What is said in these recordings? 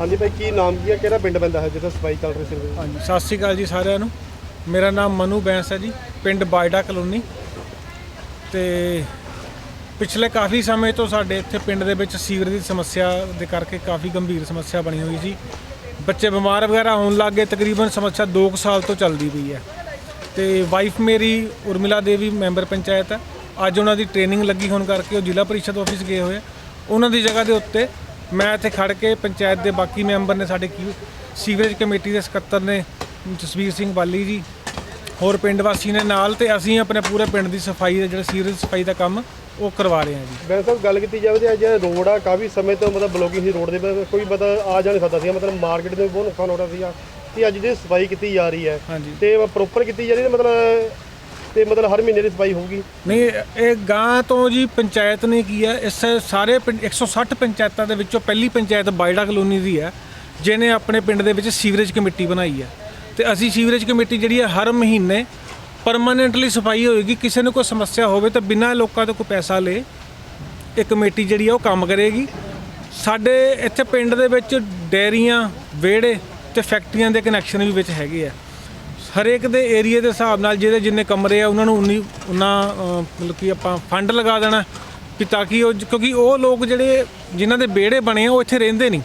ਹਾਂਜੀ ਭਾਈ, ਕੀ ਨਾਮ ਕੀ ਹੈ? ਕਿਹੜਾ ਪਿੰਡ ਪੈਂਦਾ ਹੈ ਜਿੱਥੇ ਸਫ਼ਾਈ ਚੱਲ ਰਹੀ ਸੀ? ਹਾਂਜੀ, ਸਤਿ ਸ਼੍ਰੀ ਅਕਾਲ ਜੀ ਸਾਰਿਆਂ ਨੂੰ। ਮੇਰਾ ਨਾਮ ਮਨੂ ਬੈਂਸ ਹੈ ਜੀ, ਪਿੰਡ ਬਾਇਡਾ ਕਲੋਨੀ। ਤੇ ਪਿਛਲੇ ਕਾਫੀ ਸਮੇਂ ਤੋਂ ਸਾਡੇ ਇੱਥੇ ਪਿੰਡ ਦੇ ਵਿੱਚ ਸੀਵਰੇਜ ਦੀ ਸਮੱਸਿਆ ਦੇ ਕਰਕੇ ਕਾਫੀ ਗੰਭੀਰ ਸਮੱਸਿਆ ਬਣੀ ਹੋਈ ਸੀ। ਬੱਚੇ ਬਿਮਾਰ ਵਗੈਰਾ ਹੋਣ ਲੱਗ ਗਏ, ਤਕਰੀਬਨ ਸਮੱਸਿਆ 2 ਸਾਲ ਤੋਂ ਚੱਲਦੀ ਪਈ ਹੈ। ਤੇ ਵਾਈਫ ਮੇਰੀ ਉਰਮਿਲਾ ਦੇਵੀ ਮੈਂਬਰ ਪੰਚਾਇਤ ਹੈ। ਅੱਜ ਉਹਨਾਂ ਦੀ ਟ੍ਰੇਨਿੰਗ ਲੱਗੀ ਹੋਣ ਕਰਕੇ ਉਹ ਜ਼ਿਲ੍ਹਾ ਪਰਿਸ਼ਦ ਆਫਿਸ ਗਏ ਹੋਏ ਆ। ਉਹਨਾਂ ਦੀ ਜਗ੍ਹਾ ਦੇ ਉੱਤੇ ਮੈਂ ਇੱਥੇ ਖੜ ਕੇ ਪੰਚਾਇਤ ਦੇ ਬਾਕੀ ਮੈਂਬਰ ਨੇ ਸਾਡੇ ਕੀ ਸੀਵਰੇਜ ਕਮੇਟੀ ਦੇ ਸਕੱਤਰ ਨੇ ਜਸਵੀਰ ਸਿੰਘ ਬਾਲੀ ਜੀ ਹੋਰ ਪਿੰਡ ਵਾਸੀ ਨੇ ਨਾਲ ਤੇ ਅਸੀਂ ਆਪਣੇ ਪੂਰੇ ਪਿੰਡ ਦੀ ਸਫ਼ਾਈ ਦਾ ਜਿਹੜਾ ਸੀਵਰੇਜ ਸਫ਼ਾਈ ਦਾ ਕੰਮ ਉਹ ਕਰਵਾ ਰਹੇ ਹਾਂ ਜੀ। ਬੈਂਸ ਸਾਹਿਬ ਗੱਲ ਕੀਤੀ ਜਾਵੇ ਤੇ ਅੱਜ ਰੋਡ ਆ ਕਾਫੀ ਸਮੇਂ ਤੋਂ ਮਤਲਬ ਬਲੋਕਿੰਗ ਸੀ ਰੋਡ ਦੇ ਕੋਈ ਮਤਲਬ ਆ ਜਾ ਨਹੀਂ ਸਕਦਾ ਸੀ ਮਤਲਬ ਮਾਰਕੀਟ ਦੇ ਬਹੁਤ ਨੁਕਸਾਨ ਹੋ ਰਿਹਾ ਸੀਗਾ। ਤੇ ਅੱਜ ਜੇ ਸਫ਼ਾਈ ਕੀਤੀ ਜਾ ਰਹੀ ਹੈ ਹਾਂਜੀ। ਤੇ ਪ੍ਰੋਪਰ ਕੀਤੀ ਜਾ ਰਹੀ ਹੈ ਮਤਲਬ ਤੇ ਮਤਲਬ ਹਰ ਮਹੀਨੇ ਦੀ ਸਫ਼ਾਈ ਹੋਊਗੀ? ਨਹੀਂ, ਇਹ ਗਾਂ ਤੋਂ ਜੀ ਪੰਚਾਇਤ ਨੇ ਕੀ ਹੈ, ਇਸ ਸਾਰੇ ਪਿੰਡ 160 ਪੰਚਾਇਤਾਂ ਦੇ ਵਿੱਚੋਂ ਪਹਿਲੀ ਪੰਚਾਇਤ ਬਾਇਡਾ ਕਲੋਨੀ ਦੀ ਹੈ, ਜਿਹਨੇ ਆਪਣੇ ਪਿੰਡ ਦੇ ਵਿੱਚ ਸੀਵਰੇਜ ਕਮੇਟੀ ਬਣਾਈ ਹੈ। ਤੇ ਅਸੀਂ ਸੀਵਰੇਜ ਕਮੇਟੀ ਜਿਹੜੀ ਹੈ, ਹਰ ਮਹੀਨੇ ਪਰਮਾਨੈਂਟਲੀ ਸਫ਼ਾਈ ਹੋਏਗੀ, ਕਿਸੇ ਨੂੰ ਕੋਈ ਸਮੱਸਿਆ ਹੋਵੇ ਤਾਂ ਬਿਨਾਂ ਲੋਕਾਂ ਤੋਂ ਕੋਈ ਪੈਸਾ ਲਏ ਇਹ ਕਮੇਟੀ ਜਿਹੜੀ ਆ ਉਹ ਕੰਮ ਕਰੇਗੀ। ਸਾਡੇ ਇੱਥੇ ਪਿੰਡ ਦੇ ਵਿੱਚ ਡੈਰੀਆਂ, ਵਿਹੜੇ ਤੇ ਫੈਕਟਰੀਆਂ ਦੇ ਕਨੈਕਸ਼ਨ ਵੀ ਵਿੱਚ ਹੈਗੇ ਆ। ਹਰੇਕ ਦੇ ਏਰੀਆ ਦੇ ਹਿਸਾਬ ਨਾਲ ਜਿਹਦੇ ਜਿੰਨੇ ਕਮਰੇ ਆ, ਉਹਨਾਂ ਨੂੰ ਉਨੀ ਉਹਨਾਂ ਮਤਲਬ ਕਿ ਆਪਾਂ ਫੰਡ ਲਗਾ ਦੇਣਾ ਕਿ ਤਾਂ ਕਿ ਉਹ ਕਿਉਂਕਿ ਉਹ ਲੋਕ ਜਿਹੜੇ ਜਿਨ੍ਹਾਂ ਦੇ ਵਿਹੜੇ ਬਣੇ ਆ, ਉਹ ਇੱਥੇ ਰਹਿੰਦੇ ਨਹੀਂ।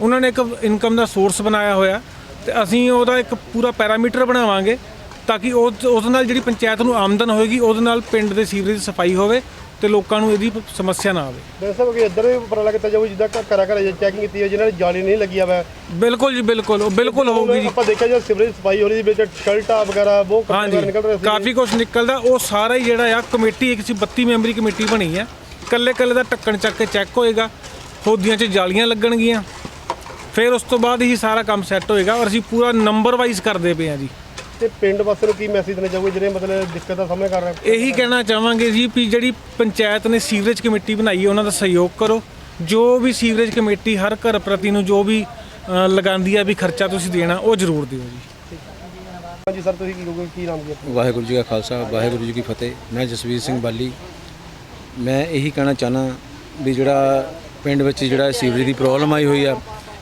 ਉਹਨਾਂ ਨੇ ਇੱਕ ਇਨਕਮ ਦਾ ਸੋਰਸ ਬਣਾਇਆ ਹੋਇਆ ਤੇ ਅਸੀਂ ਉਹਦਾ ਇੱਕ ਪੂਰਾ ਪੈਰਾਮੀਟਰ ਬਣਾਵਾਂਗੇ ਤਾਂ ਕਿ ਉਹ ਉਹਦੇ ਨਾਲ ਜਿਹੜੀ ਪੰਚਾਇਤ ਨੂੰ ਆਮਦਨ ਹੋਏਗੀ, ਉਹਦੇ ਨਾਲ ਪਿੰਡ ਦੇ ਸੀਵਰੇਜ ਦੀ ਸਫ਼ਾਈ ਹੋਵੇ ਤੇ ਲੋਕਾਂ ਨੂੰ ਇਹਦੀ ਸਮੱਸਿਆ ਨਾ ਆਵੇ। ਸਾਹਿਬ ਕਿ ਇੱਧਰ ਵੀ ਉਪਰਾਲਾ ਕੀਤਾ ਜਾਊ ਜਿੱਦਾਂ ਘ- ਘਰਾਂ ਘਰਾਂ ਚੈਕਿੰਗ ਕੀਤੀ ਹੈ ਜਿਨ੍ਹਾਂ ਨੇ ਜਾਲੀ ਨਹੀਂ ਲੱਗਿਆ ਵਾ। ਬਿਲਕੁਲ ਜੀ ਬਿਲਕੁਲ। ਉਹ ਬਿਲਕੁਲ ਹੋਊਗੀ ਜੀ। ਆਪਾਂ ਦੇਖਿਆ ਜਦ ਸਿਵਰੇਜ ਸਫ਼ਾਈ ਹੋ ਰਹੀ ਸੀ ਵਿੱਚ ਸ਼ਰਟਾਂ ਵਗੈਰਾ ਬਹੁਤ ਕੱਪੜੇ ਹਾਂਜੀ। ਨਿਕਲ ਰਹੇ ਸੀ। ਕਾਫੀ ਕੁਝ ਨਿਕਲਦਾ। ਉਹ ਸਾਰਾ ਹੀ ਜਿਹੜਾ ਆ ਕਮੇਟੀ ਇੱਕ ਸੀ 32 ਮੈਂਬਰੀ ਕਮੇਟੀ ਬਣੀ ਹੈ ਕੱਲੇ ਕੱਲੇ ਦਾ ਢੱਕਣ ਚੱਕ ਕੇ ਚੈੱਕ ਹੋਏਗਾ। ਹੋਦੀਆਂ 'ਚ ਜਾਲੀਆਂ ਲੱਗਣਗੀਆਂ। ਫਿਰ ਉਸ ਤੋਂ ਬਾਅਦ ਹੀ ਸਾਰਾ ਕੰਮ ਸੈੱਟ ਹੋਏਗਾ ਔਰ ਅਸੀਂ ਪੂਰਾ ਨੰਬਰ ਵਾਈਜ਼ ਕਰਦੇ ਪਏ ਹਾਂ ਜੀ। ਤੇ ਪਿੰਡ ਵਾਸੀਆਂ ਨੂੰ ਕੀ ਮੈਸੇਜ ਦੇਣਾ ਚਾਹੋਗੇ ਜਿਹੜੇ ਮਤਲਬ ਦਿੱਕਤ ਦਾ ਸਾਹਮਣਾ ਕਰ ਰਹੇ ਇਹੀ ਕਹਿਣਾ ਚਾਹਾਂਗੇ ਜੀ ਵੀ ਜਿਹੜੀ ਪੰਚਾਇਤ ਨੇ ਸੀਵਰੇਜ ਕਮੇਟੀ ਬਣਾਈ ਹੈ ਉਹਨਾਂ ਦਾ ਸਹਿਯੋਗ ਕਰੋ। ਜੋ ਵੀ ਸੀਵਰੇਜ ਕਮੇਟੀ ਹਰ ਘਰ ਪ੍ਰਤੀ ਨੂੰ ਜੋ ਵੀ ਅ, ਲਗਾਉਂਦੀ ਹੈ ਵੀ ਖਰਚਾ ਤੁਸੀਂ ਦੇਣਾ ਉਹ ਜ਼ਰੂਰ ਦਿਓ ਜੀ। ਹਾਂਜੀ ਸਰ ਤੁਸੀਂ ਕੀ ਕਹੋਗੇ? ਕੀ ਨਾਮ ਕੀ ਆਪਣਾ? ਵਾਹਿਗੁਰੂ ਜੀ ਕਾ ਖਾਲਸਾ ਵਾਹਿਗੁਰੂ ਜੀ ਕੀ ਫਤਿਹ। ਮੈਂ ਜਸਵੀਰ ਸਿੰਘ ਬਾਲੀ। ਮੈਂ ਇਹੀ ਕਹਿਣਾ ਚਾਹਨਾ ਵੀ ਜਿਹੜਾ ਪਿੰਡ ਵਿੱਚ ਜਿਹੜਾ ਸੀਵਰੇਜ ਦੀ ਪ੍ਰੋਬਲਮ ਆਈ ਹੋਈ ਆ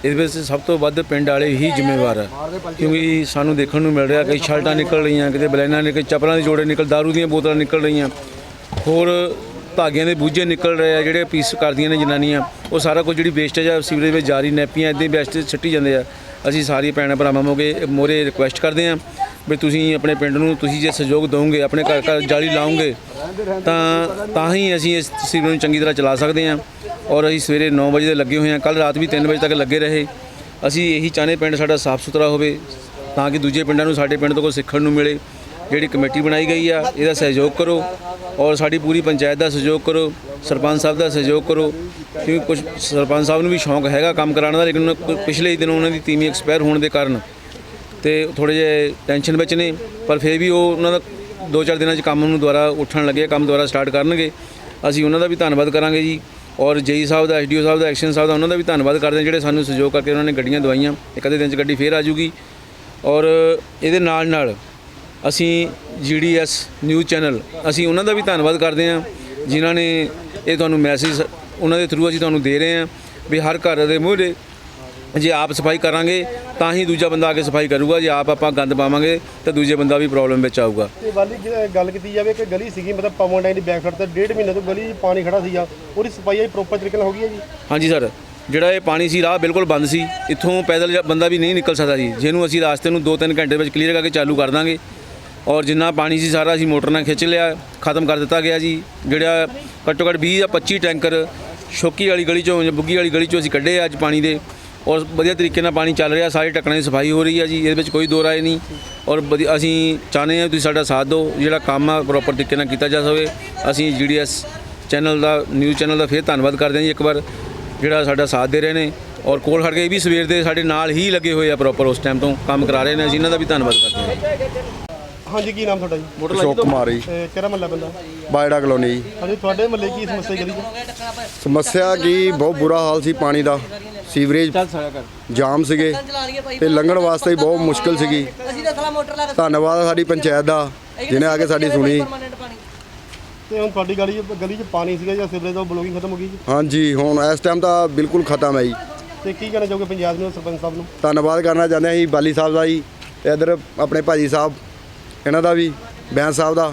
ਇਹਦੇ ਵਿੱਚ ਸਭ ਤੋਂ ਵੱਧ ਪਿੰਡ ਵਾਲੇ ਹੀ ਜ਼ਿੰਮੇਵਾਰ ਆ। ਕਿਉਂਕਿ ਸਾਨੂੰ ਦੇਖਣ ਨੂੰ ਮਿਲ ਰਿਹਾ ਕਿ ਸ਼ਰਟਾਂ ਨਿਕਲ ਰਹੀਆਂ, ਕਿਤੇ ਬਲੈਨਾਂ ਨਿਕਲ, ਚੱਪਲਾਂ ਦੇ ਜੋੜੇ ਨਿਕਲ दारू ਦੀਆਂ ਬੋਤਲਾਂ ਨਿਕਲ ਰਹੀਆਂ। ਹੋਰ ਧਾਗਿਆਂ ਦੇ ਬੂਝੇ ਨਿਕਲ ਰਹੇ ਆ, ਜਿਹੜੇ ਪੀਸ ਕਰਦੀਆਂ ਨੇ ਜਨਾਨੀਆਂ। ਉਹ ਸਾਰਾ ਕੁਝ ਜਿਹੜੀ ਵੇਸਟੇਜ ਆ, ਸੀਵਰੇਜ ਵਿੱਚ ਜਾ ਰਹੀ ਨੈਪੀਆਂ ਇਦਾਂ ਹੀ ਵੇਸਟੇਜ ਛੱਟੀ ਜਾਂਦੇ ਆ। ਅਸੀਂ ਸਾਰੀ ਭੈਣਾਂ ਭਰਾਵਾਂ ਮੋਗੇ ਮੋਰੇ ਰਿਕੁਐਸਟ ਕਰਦੇ ਆ ਵੀ ਤੁਸੀਂ ਆਪਣੇ ਪਿੰਡ ਨੂੰ ਤੁਸੀਂ ਜੇ ਸਹਿਯੋਗ ਦਿਓਗੇ, ਆਪਣੇ ਘਰ ਘਰ ਜਾਲੀ ਲਾਉਂਗੇ ਤਾਂ ਤਾਂ ਹੀ ਅਸੀਂ ਇਸ ਸੀਵਰੇਜ ਨੂੰ ਚੰਗੀ ਤਰ੍ਹਾਂ ਚਲਾ ਸਕਦੇ ਹਾਂ ਔਰ ਅਸੀਂ ਸਵੇਰੇ 9 ਵਜੇ ਦੇ ਲੱਗੇ ਹੋਏ ਹਾਂ। ਕੱਲ ਰਾਤ ਵੀ 3 ਵਜੇ ਤੱਕ ਲੱਗੇ ਰਹੇ। ਅਸੀਂ ਇਹੀ ਚਾਹੁੰਦੇ ਪਿੰਡ ਸਾਡਾ ਸਾਫ਼ ਸੁਥਰਾ ਹੋਵੇ, ਤਾਂ ਕਿ ਦੂਜੇ ਪਿੰਡਾਂ ਨੂੰ ਸਾਡੇ ਪਿੰਡ ਤੋਂ ਕੁਝ ਸਿੱਖਣ ਨੂੰ ਮਿਲੇ। ਜਿਹੜੀ ਕਮੇਟੀ ਬਣਾਈ ਗਈ ਆ, ਇਹਦਾ ਸਹਿਯੋਗ ਕਰੋ ਔਰ ਸਾਡੀ ਪੂਰੀ ਪੰਚਾਇਤ ਦਾ ਸਹਿਯੋਗ ਕਰੋ, ਸਰਪੰਚ ਸਾਹਿਬ ਦਾ ਸਹਿਯੋਗ ਕਰੋ। ਕਿਉਂਕਿ ਕੁਝ ਸਰਪੰਚ ਸਾਹਿਬ ਨੂੰ ਵੀ ਸ਼ੌਂਕ ਹੈਗਾ ਕੰਮ ਕਰਾਉਣ ਦਾ, ਲੇਕਿਨ ਉਹਨਾਂ- ਪਿਛਲੇ ਹੀ ਦਿਨ ਉਹਨਾਂ ਦੀ ਤੀਵੀਂ ਐਕਸਪਾਇਰ ਹੋਣ ਦੇ ਕਾਰਨ। ਤੇ ਥੋੜੇ ਜਿਹੇ ਟੈਨਸ਼ਨ ਵਿੱਚ ਨੇ, ਪਰ ਫਿਰ ਵੀ ਉਹ ਉਹਨਾਂ ਦਾ ਦੋ ਚਾਰ ਦਿਨਾਂ 'ਚ ਕੰਮ ਨੂੰ ਦੁਬਾਰਾ ਉੱਠਣ ਲੱਗੇ, ਕੰਮ ਦੁਬਾਰਾ ਸਟਾਰਟ ਕਰਨਗੇ। ਅਸੀਂ ਉਹਨਾਂ ਦਾ ਵੀ ਧੰਨਵਾਦ ਕਰਾਂਗੇ ਜੀ। ਔਰ ਜੇਈ ਸਾਹਿਬ ਦਾ ਐਸਡੀਓ ਸਾਹਿਬ ਦਾ, ਐਕਸ਼ਨ ਸਾਹਿਬ ਦਾ, ਉਹਨਾਂ ਦਾ ਵੀ ਧੰਨਵਾਦ ਕਰਦੇ ਹਾਂ ਜਿਹੜੇ ਸਾਨੂੰ ਸਹਿਯੋਗ ਕਰਕੇ ਉਹਨਾਂ ਨੇ ਗੱਡੀਆਂ ਦਵਾਈਆਂ। ਇੱਕ ਅੱਧੇ ਦਿਨ 'ਚ ਗੱਡੀ ਫੇਰ ਆ ਜੂਗੀ ਔਰ ਇਹਦੇ ਨਾਲ ਨਾਲ ਅਸੀਂ ਜੀਡੀਐਸ ਨਿਊਜ਼ ਚੈਨਲ, ਅਸੀਂ ਉਹਨਾਂ ਦਾ ਵੀ ਧੰਨਵਾਦ ਕਰਦੇ ਹਾਂ, ਜਿਨ੍ਹਾਂ ਨੇ ਇਹ ਤੁਹਾਨੂੰ ਮੈਸੇਜ ਉਹਨਾਂ ਦੇ ਥਰੂ ਅਸੀਂ ਤੁਹਾਨੂੰ ਦੇ ਰਹੇ ਹਾਂ ਵੀ ਹਰ ਘਰ ਦੇ ਮੂਹਰੇ ਜੇ ਆਪ ਸਫ਼ਾਈ ਕਰਾਂਗੇ ਤਾਂ ਹੀ ਦੂਜਾ ਬੰਦਾ ਆ ਕੇ ਸਫ਼ਾਈ ਕਰੂਗਾ। ਜੇ ਆਪ ਆਪਾਂ ਗੰਦ ਪਾਵਾਂਗੇ ਤਾਂ ਦੂਜੇ ਬੰਦਾ ਵੀ ਪ੍ਰੋਬਲਮ ਵਿੱਚ ਆਊਗਾ। ਤੇ ਵਾਲੀ ਗੱਲ ਕੀਤੀ ਜਾਵੇ ਕਿ ਗਲੀ ਸੀਗੀ ਮਤਲਬ ਪਵਨ ਡਾਈਨ ਦੀ ਬੈਕ ਸਾਈਡ ਤੇ ਡੇਢ ਮਹੀਨੇ ਤੋਂ ਗਲੀ 'ਚ ਪਾਣੀ ਖੜਾ ਸੀਗਾ ਉਹਦੀ ਸਫ਼ਾਈ ਪ੍ਰੋਪਰ ਤਰੀਕੇ ਨਾਲ ਹੋ ਗਈ ਹੈ ਜੀ? ਹਾਂਜੀ ਸਰ ਜਿਹੜਾ ਇਹ ਪਾਣੀ ਸੀ ਰਾਹ ਬਿਲਕੁਲ ਬੰਦ ਸੀ। ਇੱਥੋਂ ਪੈਦਲ ਜਾ- ਬੰਦਾ ਵੀ ਨਹੀਂ ਨਿਕਲ ਸਕਦਾ ਸੀ ਜਿਹਨੂੰ ਅਸੀਂ ਰਾਸਤੇ ਨੂੰ 2-3 ਘੰਟੇ ਵਿੱਚ ਕਲੀਅਰ ਕਰਕੇ ਚਾਲੂ ਕਰ ਦਾਂਗੇ। ਔਰ ਜਿੰਨਾ ਪਾਣੀ ਸੀ ਸਾਰਾ ਅਸੀਂ ਮੋਟਰ ਨਾਲ ਖਿੱਚ ਲਿਆ ਖਤਮ ਕਰ ਦਿੱਤਾ ਗਿਆ ਜੀ। ਜਿਹੜਾ ਘੱਟੋ ਘੱਟ 20 ਜਾਂ 25 ਟੈਂਕਰ ਸ਼ੋਕੀ ਵਾਲੀ ਗਲੀ ਚੋਂ ਜਾਂ ਬੁੱਗੀ ਵਾਲੀ ਗਲੀ ਚੋਂ ਅਸੀਂ ਕੱਢੇ ਆ ਅੱਜ ਪਾਣੀ ਦੇ। ਔਰ ਵਧੀਆ ਤਰੀਕੇ ਨਾਲ ਪਾਣੀ ਚੱਲ ਰਿਹਾ ਸਾਰੇ ਟੱਕਣਾਂ ਦੀ ਸਫ਼ਾਈ ਹੋ ਰਹੀ ਹੈ ਜੀ ਇਹਦੇ ਵਿੱਚ ਕੋਈ ਦੋ ਰਾਏ ਨਹੀਂ। ਔਰ ਵਧੀਆ- ਅਸੀਂ ਚਾਹੁੰਦੇ ਹਾਂ ਤੁਸੀਂ ਸਾਡਾ ਸਾਥ ਦਿਓ ਜਿਹੜਾ ਕੰਮ ਆ ਪ੍ਰੋਪਰ ਤਰੀਕੇ ਨਾਲ ਕੀਤਾ ਜਾ ਸਕੇ। ਅਸੀਂ ਜੀਡੀਐਸ ਚੈਨਲ ਦਾ ਨਿਊਜ਼ ਚੈਨਲ ਦਾ ਫਿਰ ਧੰਨਵਾਦ ਕਰਦੇ ਹਾਂ ਜੀ ਇੱਕ ਵਾਰ ਜਿਹੜਾ ਸਾਡਾ ਸਾਥ ਦੇ ਰਹੇ ਨੇ। ਔਰ ਕੋਲ ਖੜ ਕੇ ਇਹ ਵੀ ਸਵੇਰ ਦੇ ਸਾਡੇ ਨਾਲ ਹੀ ਲੱਗੇ ਹੋਏ ਆ ਪ੍ਰੋਪਰ ਉਸ ਟਾਈਮ ਤੋਂ ਕੰਮ ਕਰਾ ਰਹੇ ਨੇ ਅਸੀਂ ਇਹਨਾਂ ਦਾ ਵੀ ਧੰਨਵਾਦ ਕਰਦੇ ਹਾਂ। ਹਾਂਜੀ ਕੀ ਨਾਮ ਤੁਹਾਡਾ ਜੀ? ਅਸ਼ੋਕ ਕੁਮਾਰੀ ਤੇ ਕਿਹੜਾ ਮਹੱਲਾ ਪੈਂਦਾ ਬਾਇੜਾ ਕਲੋਨੀ ਜੀ। ਹਾਂਜੀ ਤੁਹਾਡੇ ਮਹੱਲੇ ਕੀ ਸਮੱਸਿਆ ਗਲੀ 'ਚ ਸਮੱਸਿਆ ਕੀ ਬਹੁਤ ਬੁਰਾ ਹਾਲ ਸੀ ਪਾਣੀ ਦਾ। ਸੀਵਰੇਜ ਜਾਮ ਸੀਗੇ ਤੇ ਲੰਘਣ ਵਾਸਤੇ ਹੀ ਬਹੁਤ ਮੁਸ਼ਕਲ ਸੀਗੀ। ਅਸੀਂ ਤਾਂ ਸਾਲਾ ਮੋਟਰ ਲਾ ਕੇ ਧੰਨਵਾਦ ਸਾਡੀ ਪੰਚਾਇਤ ਦਾ ਜਿਹਨੇ ਆ ਕੇ ਸਾਡੀ ਸੁਣੀ। ਤੇ ਹੁਣ ਤੁਹਾਡੀ ਗਲੀ ਗਲੀ 'ਚ ਪਾਣੀ ਸੀਗਾ ਜਾਂ ਸਿਵਰੇਜ ਦਾ ਬਲੋਕਿੰਗ ਖਤਮ ਹੋ ਗਈ ਜੀ? ਹਾਂਜੀ ਹੁਣ ਇਸ ਟਾਈਮ ਤਾਂ ਬਿਲਕੁਲ ਖਤਮ ਹੈ ਜੀ। ਤੇ ਕੀ ਕਹਿਣਾ ਚਾਹੋਗੇ ਪੰਜਾਬ ਨੂੰ ਸਰਪੰਚ ਸਾਹਿਬ ਨੂੰ? ਧੰਨਵਾਦ ਕਰਨਾ ਚਾਹੁੰਦੇ ਹਾਂ ਜੀ ਬਾਲੀ ਸਾਹਿਬ ਦਾ ਜੀ ਤੇ ਇੱਧਰ ਆਪਣੇ ਭਾਜੀ ਸਾਹਿਬ ਇਹਨਾਂ ਦਾ ਵੀ ਬੈਂਸ ਸਾਹਿਬ ਦਾ।